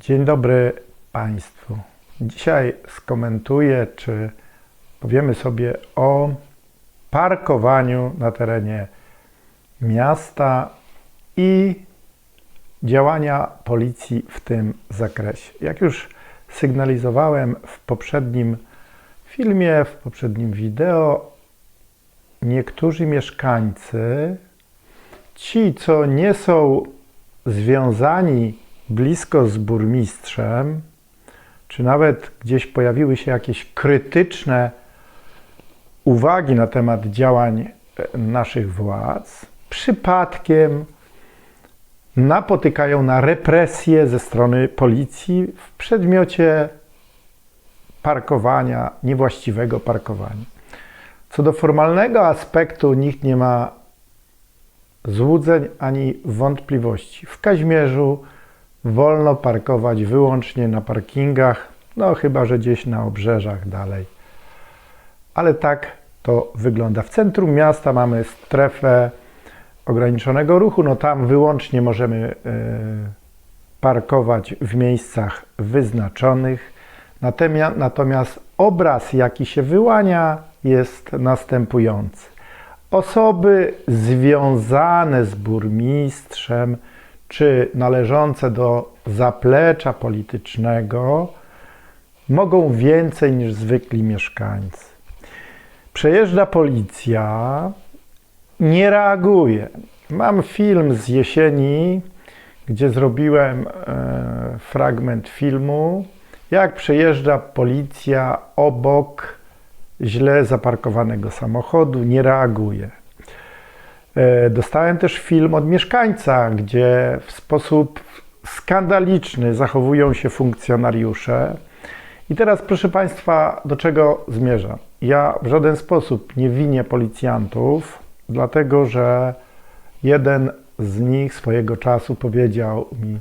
Dzień dobry Państwu. Dzisiaj skomentuję, czy powiemy sobie o parkowaniu na terenie miasta i działania policji w tym zakresie. Jak już sygnalizowałem w poprzednim filmie, w poprzednim wideo, niektórzy mieszkańcy, ci, co nie są związani blisko z burmistrzem, czy nawet gdzieś pojawiły się jakieś krytyczne uwagi na temat działań e, naszych władz, przypadkiem napotykają na represje ze strony policji w przedmiocie parkowania, niewłaściwego parkowania. Co do formalnego aspektu, nikt nie ma złudzeń ani wątpliwości. W Kaźmierzu wolno parkować wyłącznie na parkingach, no chyba że gdzieś na obrzeżach dalej. Ale tak to wygląda. W centrum miasta mamy strefę ograniczonego ruchu, no tam wyłącznie możemy e, parkować w miejscach wyznaczonych. Natomiast obraz, jaki się wyłania, jest następujący. Osoby związane z burmistrzem czy należące do zaplecza politycznego mogą więcej niż zwykli mieszkańcy. Przejeżdża policja, nie reaguje. Mam film z jesieni, gdzie zrobiłem e, fragment filmu, jak przejeżdża policja obok źle zaparkowanego samochodu, nie reaguje. E, Dostałem też film od mieszkańca, gdzie w sposób skandaliczny zachowują się funkcjonariusze. I teraz, proszę Państwa, do czego zmierzam? Ja w żaden sposób nie winię policjantów, dlatego że jeden z nich swojego czasu powiedział mi: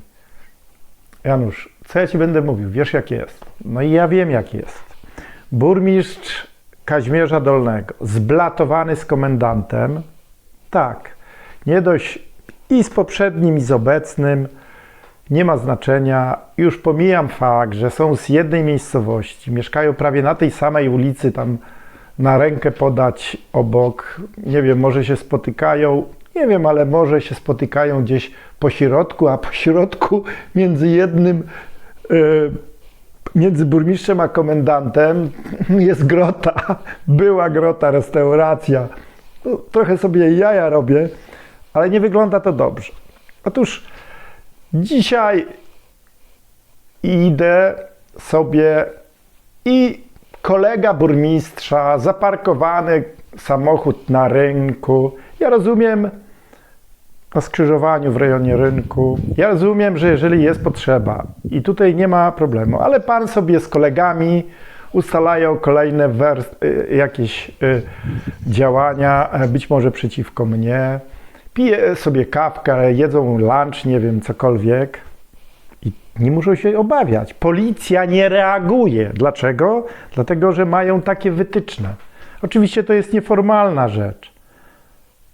Janusz, co ja ci będę mówił? Wiesz, jak jest. No i ja wiem, jak jest. Burmistrz Kaźmierza Dolnego, zblatowany z komendantem, tak, nie dość i z poprzednim, i z obecnym, nie ma znaczenia. Już pomijam fakt, że są z jednej miejscowości, mieszkają prawie na tej samej ulicy, tam na rękę podać obok. Nie wiem, może się spotykają, nie wiem, ale może się spotykają gdzieś po środku, a po środku między jednym, yy, między burmistrzem a komendantem jest grota, była grota, restauracja. No, trochę sobie jaja robię, ale nie wygląda to dobrze. Otóż dzisiaj idę sobie i kolega burmistrza, zaparkowany samochód na rynku. Ja rozumiem na skrzyżowaniu w rejonie rynku. Ja rozumiem, że jeżeli jest potrzeba i tutaj nie ma problemu, ale pan sobie z kolegami ustalają kolejne wers- y, jakieś y, działania, e, być może przeciwko mnie. Piję sobie kawkę, jedzą lunch, nie wiem, cokolwiek. I nie muszą się obawiać. Policja nie reaguje. Dlaczego? Dlatego, że mają takie wytyczne. Oczywiście to jest nieformalna rzecz.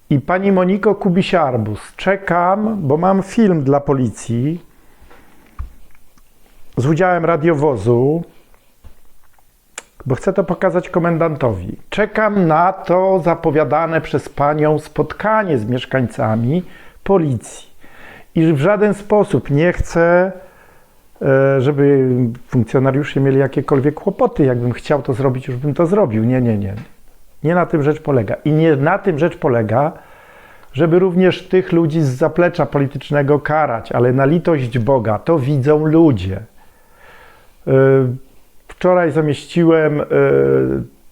I pani Moniko Kubisiarbus, czekam, bo mam film dla policji z udziałem radiowozu, bo chcę to pokazać komendantowi. Czekam na to zapowiadane przez panią spotkanie z mieszkańcami policji. I w żaden sposób nie chcę, e, żeby funkcjonariusze mieli jakiekolwiek kłopoty. Jakbym chciał to zrobić, już bym to zrobił. Nie, nie, nie. Nie na tym rzecz polega. I nie na tym rzecz polega, żeby również tych ludzi z zaplecza politycznego karać, ale na litość Boga to widzą ludzie. Wczoraj zamieściłem e,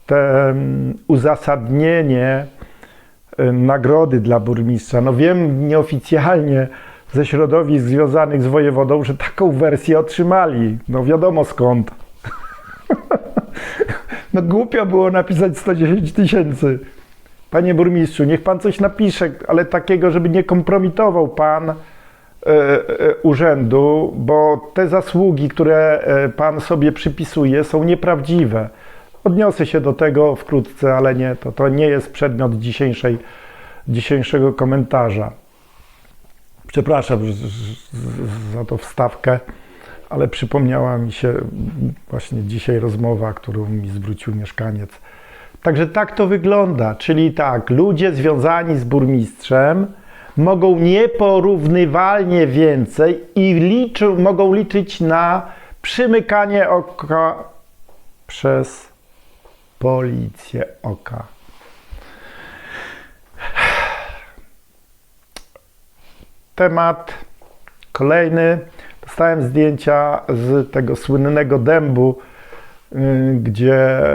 te mm, uzasadnienie e, nagrody dla burmistrza. No wiem nieoficjalnie ze środowisk związanych z wojewodą, że taką wersję otrzymali. No wiadomo skąd. No głupio było napisać 110 tysięcy. Panie burmistrzu, niech pan coś napisze, ale takiego, żeby nie kompromitował pan urzędu, bo te zasługi, które e, pan sobie przypisuje, są nieprawdziwe. Odniosę się do tego wkrótce, ale nie, to, to nie jest przedmiot dzisiejszej, dzisiejszego komentarza. Przepraszam za tą wstawkę ale przypomniała mi się właśnie dzisiaj rozmowa, którą mi zwrócił mieszkaniec. Także tak to wygląda, czyli tak, ludzie związani z burmistrzem mogą nieporównywalnie więcej i liczą, mogą liczyć na przymykanie oka przez policję oka. Temat kolejny. Dostałem zdjęcia z tego słynnego dębu, y, gdzie y,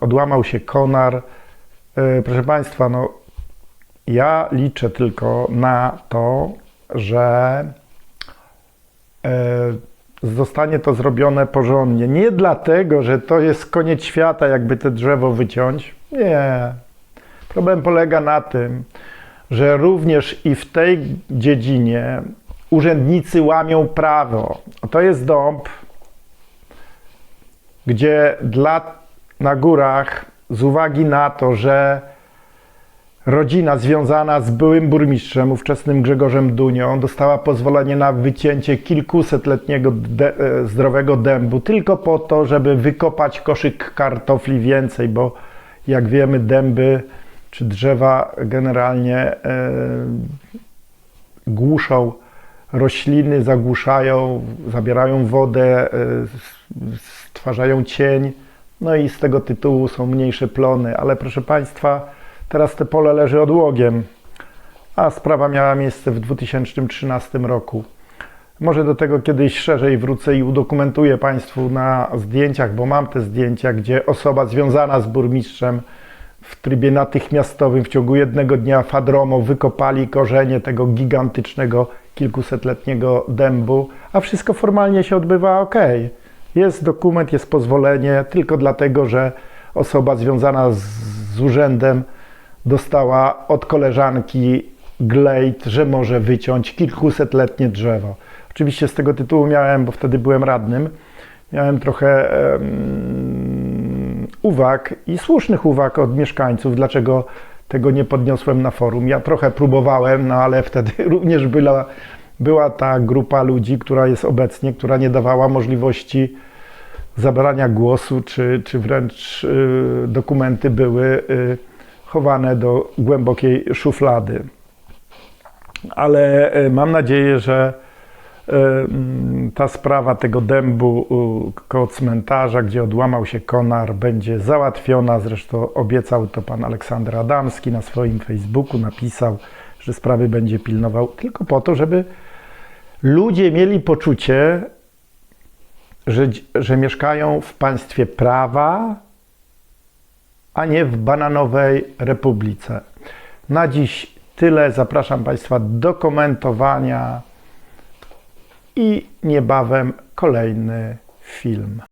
odłamał się konar. Y, Proszę Państwa, no, ja liczę tylko na to, że y, zostanie to zrobione porządnie. Nie dlatego, że to jest koniec świata, jakby te drzewo wyciąć. Nie. Problem polega na tym, że również i w tej dziedzinie urzędnicy łamią prawo. To jest dąb, gdzie dla, na górach, z uwagi na to, że rodzina związana z byłym burmistrzem, ówczesnym Grzegorzem Dunią, dostała pozwolenie na wycięcie kilkusetletniego de, e, zdrowego dębu, tylko po to, żeby wykopać koszyk kartofli więcej, bo jak wiemy, dęby czy drzewa generalnie e, głuszą rośliny, zagłuszają, zabierają wodę, e, stwarzają cień, no i z tego tytułu są mniejsze plony. Ale proszę Państwa, teraz te pole leży odłogiem, a sprawa miała miejsce w 2013 roku. Może do tego kiedyś szerzej wrócę i udokumentuję Państwu na zdjęciach, bo mam te zdjęcia, gdzie osoba związana z burmistrzem w trybie natychmiastowym w ciągu jednego dnia fadromo wykopali korzenie tego gigantycznego, kilkusetletniego dębu, a wszystko formalnie się odbywa ok. Jest dokument, jest pozwolenie, tylko dlatego, że osoba związana z, z urzędem dostała od koleżanki glejt, że może wyciąć kilkusetletnie drzewo. Oczywiście z tego tytułu miałem, bo wtedy byłem radnym, miałem trochę uwag i słusznych uwag od mieszkańców, dlaczego tego nie podniosłem na forum. Ja trochę próbowałem, no ale wtedy również była, była ta grupa ludzi, która jest obecnie, która nie dawała możliwości zabrania głosu, czy, czy wręcz y, dokumenty były y, chowane do głębokiej szuflady. Ale y, mam nadzieję, że y, mm, ta sprawa tego dębu koło cmentarza, gdzie odłamał się konar, będzie załatwiona. Zresztą obiecał to pan Aleksander Adamski na swoim Facebooku, napisał, że sprawy będzie pilnował tylko po to, żeby ludzie mieli poczucie, że, że mieszkają w państwie prawa, a nie w bananowej republice. Na dziś tyle. Zapraszam Państwa do komentowania i niebawem kolejny film.